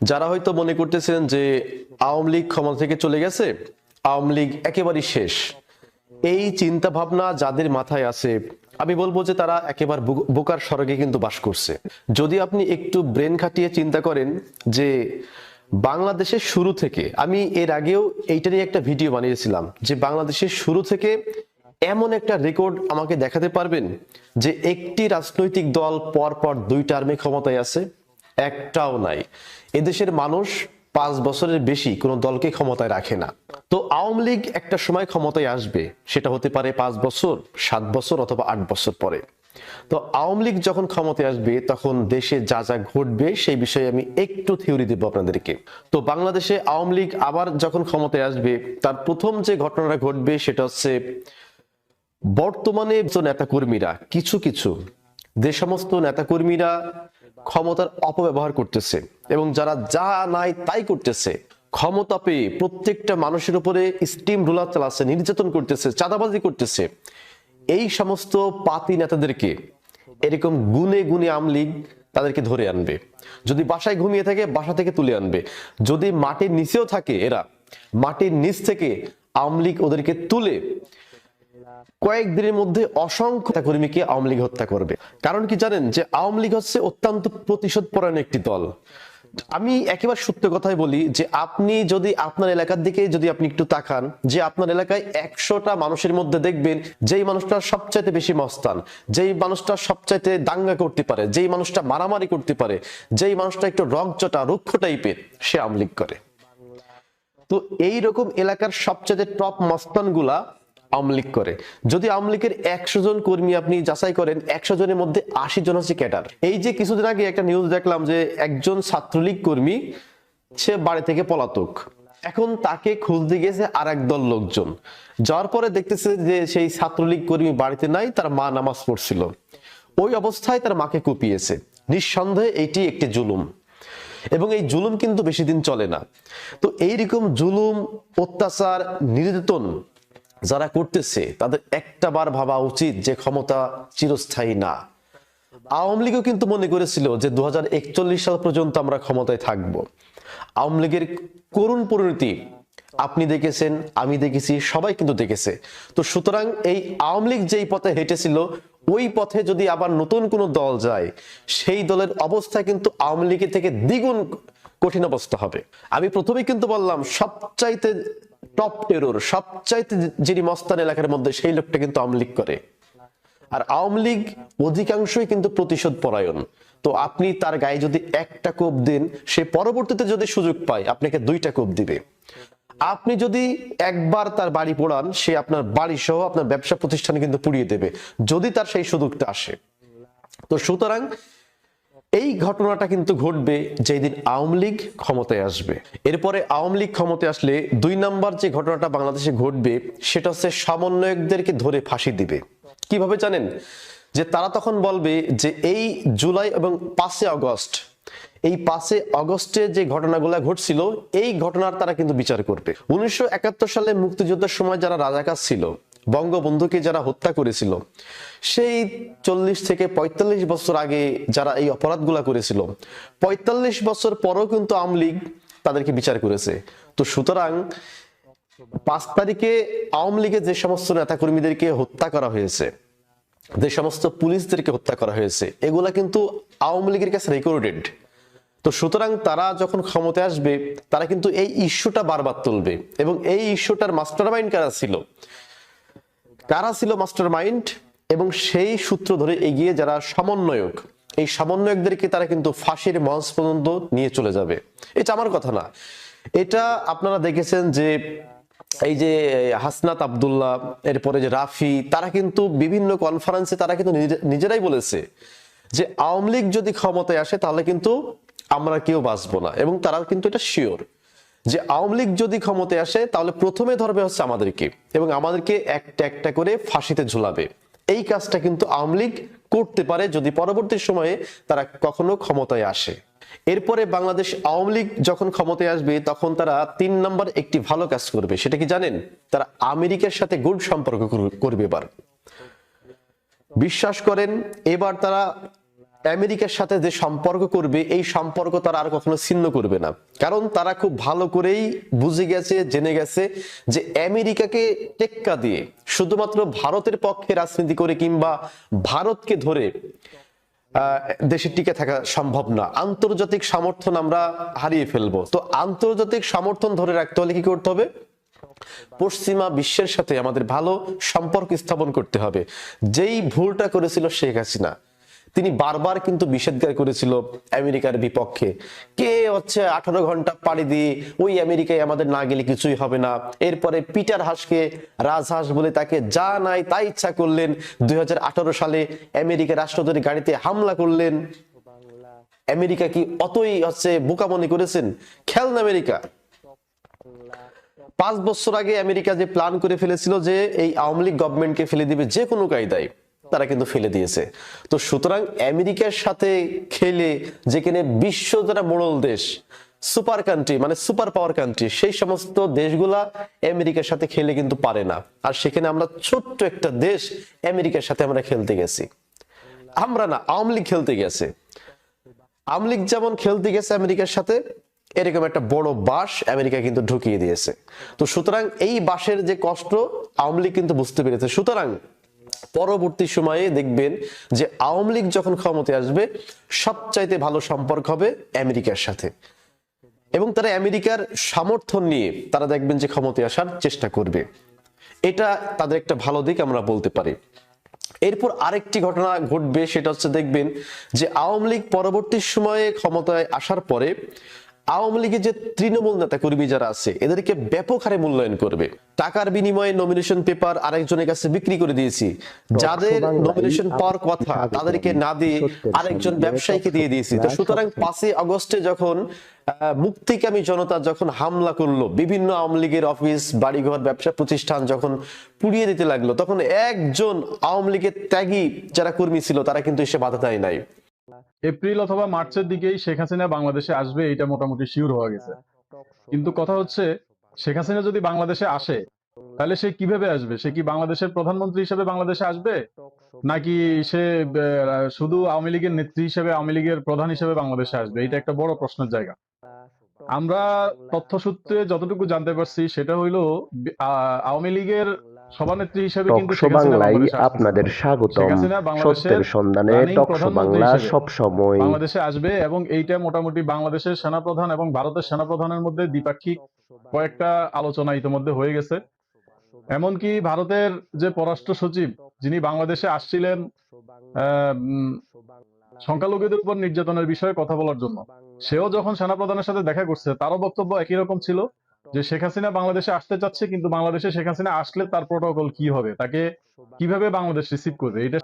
যারা হয়তো মনে করতেছেন যে আওয়ামী লীগ ক্ষমতা থেকে চলে গেছে, আওয়ামী লীগ একেবারেই শেষ। এই চিন্তা ভাবনা যাদের মাথায় আছে, আমি বলব যে তারা একেবারে বোকার স্বর্গে কিন্তু বাস করছে। যদি আপনি একটু ব্রেন খাটিয়ে চিন্তা করেন যে বাংলাদেশের শুরু থেকে, আমি এর আগেও এইটা নিয়ে একটা ভিডিও বানিয়েছিলাম যে বাংলাদেশের শুরু থেকে এমন একটা রেকর্ড আমাকে দেখাতে পারবেন যে একটি রাজনৈতিক দল পর পর দুই টার্মে ক্ষমতায় আছে। একটাও নাই। এদেশের মানুষ পাঁচ বছরের বেশি কোনো দলকে ক্ষমতায় রাখে না। তো আওয়ামী লীগ একটা সময় ক্ষমতায় আসবে, সেটা হতে পারে পাঁচ বছর, সাত বছর অথবা আট বছর পরে। তো আওয়ামী লীগ যখন ক্ষমতায় আসবে, তখন দেশে যা যা ঘটবে, সেই বিষয়ে আমি একটু থিওরি দেব আপনাদেরকে। তো বাংলাদেশে আওয়ামী লীগ আবার যখন ক্ষমতায় আসবে, তার প্রথম যে ঘটনাটা ঘটবে, সেটা হচ্ছে বর্তমানে নেতাকর্মীরা, কিছু কিছু যে সমস্ত নেতাকর্মীরা ক্ষমতার অপব্যবহার করতেছে এবং যারা যা নাই তাই করতেছে। ক্ষমতা পেয়ে প্রত্যেকটা মানুষের উপরে স্টিম রোলার চালাচ্ছে, নির্যাতন করতেছে, চাঁদাবাজি করতেছে। এই সমস্ত পাতি নেতাদেরকে এরকম গুনে গুনে আমলিগ তাদেরকে ধরে আনবে। যদি বাসায় ঘুমিয়ে থাকে, বাসা থেকে তুলে আনবে। যদি মাটির নিচেও থাকে এরা, মাটির নিচ থেকে আমলিগ ওদেরকে তুলে কয়েকদিনের মধ্যে অসংখ্য কর্মীকে আওয়ামী লীগ হত্যা করবে। কারণ কি জানেন যে আওয়ামী লীগ হচ্ছে অত্যন্ত প্রতিশোধ পরায়ণ একটি দল। আমি একেবারে সত্য কথাই বলি যে আপনি যদি আপনার এলাকার দিকে যদি আপনি একটু তাকান, যে আপনার এলাকায় একশোটা মানুষের মধ্যে দেখবেন যেই মানুষটা সবচাইতে বেশি মস্তান, যেই মানুষটা সবচাইতে দাঙ্গা করতে পারে, যেই মানুষটা মারামারি করতে পারে, যেই মানুষটা একটু রকচটা রুক্ষ টাইপের, সে আওয়ামী লীগ করে। তো এই রকম এলাকার সবচেয়ে টপ মস্তান লীগ করে। যদি আওয়ামী লীগের একশো জন কর্মী আপনি যাচাই করেন, একশো জনের মধ্যে আশি জন হচ্ছে ক্যাডার। এই যে কিছুদিন আগে একটা নিউজ দেখলাম যে একজন ছাত্রলীগ কর্মী, সে বাড়ি থেকে পলাতক। এখন তাকে খুঁজতে গেছে আর দল লোকজন। যাওয়ার পরে দেখতেছে যে সেই ছাত্রলীগ কর্মী বাড়িতে নাই, তার মা নামাজ পড়ছিল। ওই অবস্থায় তার মাকে কুপিয়েছে। নিঃসন্দেহে এইটি একটি জুলুম। এবং এই জুলুম কিন্তু বেশি দিন চলে না। তো এইরকম জুলুম, অত্যাচার, নির্যাতন যারা করতেছে, তাদের একটা বার ভাবা উচিত যে ক্ষমতা চিরস্থায়ী না। আওয়ামী লীগও কিন্তু মনে করেছিল যে দুহাজার একচল্লিশ সাল পর্যন্ত আমরা ক্ষমতায় থাকব। আওয়ামী লীগের করুণ পরিণতি আপনি দেখেছেন, আমি দেখেছি, সবাই কিন্তু দেখেছে। তো সুতরাং এই আওয়ামী লীগ যেই পথে হেঁটেছিল, ওই পথে যদি আবার নতুন কোনো দল যায়, সেই দলের অবস্থা কিন্তু আওয়ামী লীগের থেকে দ্বিগুণ কঠিন অবস্থা হবে। আমি প্রথমেই কিন্তু বললাম, সবচাইতে টপ টেরোর সবচাইতে যিনি মস্তান এলাকার মধ্যে সেই লোকটা কিন্তু আওয়ামী লীগ করে। আর আওয়ামী লীগ অধিকাংশই কিন্তু প্রতিশোধ পরায়ণ। তো আপনি তার গায়ে যদি একটা কোপ দেন, সে পরবর্তীতে যদি সুযোগ পায়, আপনাকে দুইটা কোপ দিবে। আপনি যদি একবার তার বাড়ি পোড়ান, সে আপনার বাড়ি সহ আপনার ব্যবসা প্রতিষ্ঠানে কিন্তু পুড়িয়ে দেবে, যদি তার সেই সুযোগটা আসে। তো সুতরাং এই ঘটনাটা কিন্তু ঘটবে যেদিন আওয়ামী লীগ ক্ষমতায় আসবে। এরপরে আওয়ামী লীগ ক্ষমতায় আসলে দুই নাম্বার যে ঘটনাটা বাংলাদেশে ঘটবে, সেটা হচ্ছে সমন্বয়কদেরকে ধরে ফাঁসি দিবে। কীভাবে জানেন? যে তারা তখন বলবে যে এই জুলাই এবং পাঁচে অগস্ট এই পাঁচে অগস্টে যে ঘটনাগুলো ঘটছিল, এই ঘটনার তারা কিন্তু বিচার করবে। উনিশশো একাত্তর সালে মুক্তিযুদ্ধের সময় যারা রাজাকার ছিল বঙ্গবন্ধুকে যারা হত্যা করেছিল, সেই চল্লিশ থেকে পঁয়তাল্লিশ বছর আগে যারা এই অপরাধগুলা করেছিল, পঁয়তাল্লিশ বছর পরও কিন্তু আওয়ামী লীগ তাদেরকে বিচার করেছে। তো সুতরাং পাঁচ তারিখে আওয়ামী লীগের যে সমস্ত নেতাকর্মীদেরকে হত্যা করা হয়েছে, যে সমস্ত পুলিশদেরকে হত্যা করা হয়েছে, এগুলা কিন্তু আওয়ামী লীগের কাছে রেকর্ডেড তো সুতরাং তারা যখন ক্ষমতায় আসবে, তারা কিন্তু এই ইস্যুটা বারবার তুলবে এবং এই ইস্যুটার মাস্টার মাইন্ড কারা ছিল কারা ছিল মাস্টার মাইন্ড এবং সেই সূত্র ধরে এগিয়ে যারা সমন্বয়ক, এই সমন্বয়কদেরকে তারা কিন্তু ফাঁসির মঞ্চ পর্যন্ত নিয়ে চলে যাবে। এটা আমার কথা না। এটা আপনারা দেখেছেন যে এই যে হাসনাত আবদুল্লাহ, এরপরে যে রাফি, তারা কিন্তু বিভিন্ন কনফারেন্সে তারা কিন্তু নিজে- নিজেরাই বলেছে যে আওয়ামী লীগ যদি ক্ষমতায় আসে তাহলে কিন্তু আমরা কেউ বাঁচবো না এবং তারা কিন্তু এটা শিওর যে আওয়ামী লীগ যদি ক্ষমতায় আসে, তাহলে প্রথমে ধরবে হচ্ছে আমাদেরকে এবং আমাদেরকে একটা একটা করে ফাঁসিতে ঝুলাবে। এই কাজটা কিন্তু আওয়ামী লীগ করতে পারে যদি পরবর্তী সময়ে তারা কখনো ক্ষমতায় আসে। এরপরে বাংলাদেশ আওয়ামী লীগ যখন ক্ষমতায় আসবে, তখন তারা তিন নম্বর একটি ভালো কাজ করবে। সেটা কি জানেন? তারা আমেরিকার সাথে গুড সম্পর্ক কর- করবে এবার। বিশ্বাস করেন, এবার তারা আমেরিকার সাথে যে সম্পর্ক করবে, এই সম্পর্ক তারা আর কখনো ছিন্ন করবে না। কারণ তারা খুব ভালো করেই বুঝে গেছে, জেনে গেছে যে আমেরিকাকে টেক্কা দিয়ে শুধুমাত্র ভারতের পক্ষে রাজনীতি করে কিংবা ভারতকে ধরে দেশে টিকে থাকা সম্ভব না। আন্তর্জাতিক সমর্থন আমরা হারিয়ে ফেলব। তো আন্তর্জাতিক সমর্থন ধরে রাখতে হলে কি করতে হবে? পশ্চিমা বিশ্বের সাথে আমাদের ভালো সম্পর্ক স্থাপন করতে হবে। যেই ভুলটা করেছিল শেখ হাসিনা তিনি বারবার কিন্তু নিষেধাজ্ঞা করেছিল আমেরিকার বিপক্ষে। কে হচ্ছে আঠারো ঘণ্টা পাড়ি দিয়ে ওই আমেরিকায় আমাদের না গেলে কিছুই হবে না। এরপরে পিটার হাসকে রাজহাঁস বলে তাকে যা নাই তাই ইচ্ছা করলেন। দুই হাজার আঠারো সালে আমেরিকা রাষ্ট্রপতির গাড়িতে হামলা করলেন। আমেরিকা কি অতই হচ্ছে বোকা মনে করেছেন? খেলনা আমেরিকা। পাঁচ বছর আগে আমেরিকা যে প্ল্যান করে ফেলেছিল যে এই আওয়ামী লীগ গভর্নমেন্টকে ফেলে দিবে যে কোনো কায়দায়। তারা কিন্তু ফেলে দিয়েছে। তো সুতরাং আমেরিকার সাথে খেলে, যেখানে বিশ্ব যারা মোড়ল দেশ, সুপার কান্ট্রি মানে সুপার পাওয়ার কান্ট্রি সেই সমস্ত দেশগুলা আমেরিকার সাথে খেলে কিন্তু পারে না। আর সেখানে আমরা ছোট্ট একটা দেশ আমেরিকার সাথে আমরা খেলতে গেছি। আমরা না, আওয়ামী লীগ খেলতে গেছে। আওয়ামী লীগ যেমন খেলতে গেছে আমেরিকার সাথে, এরকম একটা বড় বাস আমেরিকা কিন্তু ঢুকিয়ে দিয়েছে। তো সুতরাং এই বাসের যে কষ্ট, আওয়ামী লীগ কিন্তু বুঝতে পেরেছে। সুতরাং পরবর্তী সময়ে দেখবেন যে আওয়ামী লীগ যখন ক্ষমতায় আসবে, সবচাইতে ভালো সম্পর্ক হবে আমেরিকার সাথে। এবং তারা আমেরিকার সমর্থন নিয়ে তারা দেখবেন যে ক্ষমতায় আসার চেষ্টা করবে। এটা তাদের একটা ভালো দিক আমরা বলতে পারি। এরপর আরেকটি ঘটনা ঘটবে, সেটা হচ্ছে দেখবেন যে আওয়ামী লীগ পরবর্তী সময়ে ক্ষমতায় আসার পরে আওয়ামী লীগের যে তৃণমূল নেতা কর্মী যারা আছে এদেরকে ব্যাপক হারে মূল্যায়ন করবে। টাকার বিনিময়ে নমিনেশন পেপার আরেকজনের কাছে বিক্রি করে দিয়েছি। যাদের নমিনেশন পাওয়ার কথা তাদেরকে না দিয়ে আরেকজন ব্যবসায়ীকে দিয়ে দিয়েছি। তো সুতরাং পাঁচই আগস্টে যখন মুক্তিকামী জনতা যখন হামলা করল বিভিন্ন আওয়ামী লীগের অফিস বাড়িঘর ব্যবসা প্রতিষ্ঠান যখন পুড়িয়ে দিতে লাগল তখন একজন আওয়ামী লীগের ত্যাগী যারা কর্মী ছিল তারা কিন্তু এসে বাধা দেয় নাই। এপ্রিল অথবা মার্চের দিকেই শেখ হাসিনা বাংলাদেশে আসবে এটা মোটামুটি শিওর হয়ে গেছে। কিন্তু কথা হচ্ছে, শেখ হাসিনা যদি বাংলাদেশে আসে, তাহলে সে কীভাবে আসবে? সে কি বাংলাদেশের প্রধানমন্ত্রী হিসেবে বাংলাদেশে আসবে? নাকি সে শুধু আওয়ামী লীগের নেত্রী হিসেবে, আওয়ামী লীগের প্রধান হিসেবে বাংলাদেশে আসবে? এটা একটা বড় প্রশ্নের জায়গা। আমরা তথ্য সূত্রে যতটুকু জানতে পারছি, সেটা হইল আওয়ামী লীগের সভানেত্রী হিসেবে টকশো বাংলায় আপনাদের স্বাগতম। সত্যের সন্ধানে টকশো বাংলা সব সময় বাংলাদেশে আসবে এবং এইটা মোটামুটি বাংলাদেশের সেনাপ্রধান এবং ভারতের সেনাপ্রধানের মধ্যে দ্বিপাক্ষিক কয়েকটা আলোচনা ইতিমধ্যে হয়ে গেছে। এমনকি ভারতের যে পররাষ্ট্র সচিব যিনি বাংলাদেশে আসছিলেন আহ, সংখ্যালঘুদের উপর নির্যাতনের বিষয়ে কথা বলার জন্য সেও যখন সেনাপ্রধানের সাথে দেখা করছে তারও বক্তব্য একই রকম ছিল। যে শেখ হাসিনা বাংলাদেশে আসতে চাচ্ছে কিন্তু বাংলাদেশে শেখ হাসিনা আসলে তার প্রোটোকল কি হবে? তাকে কীভাবে বাংলাদেশ রিসিভ করবে? এটা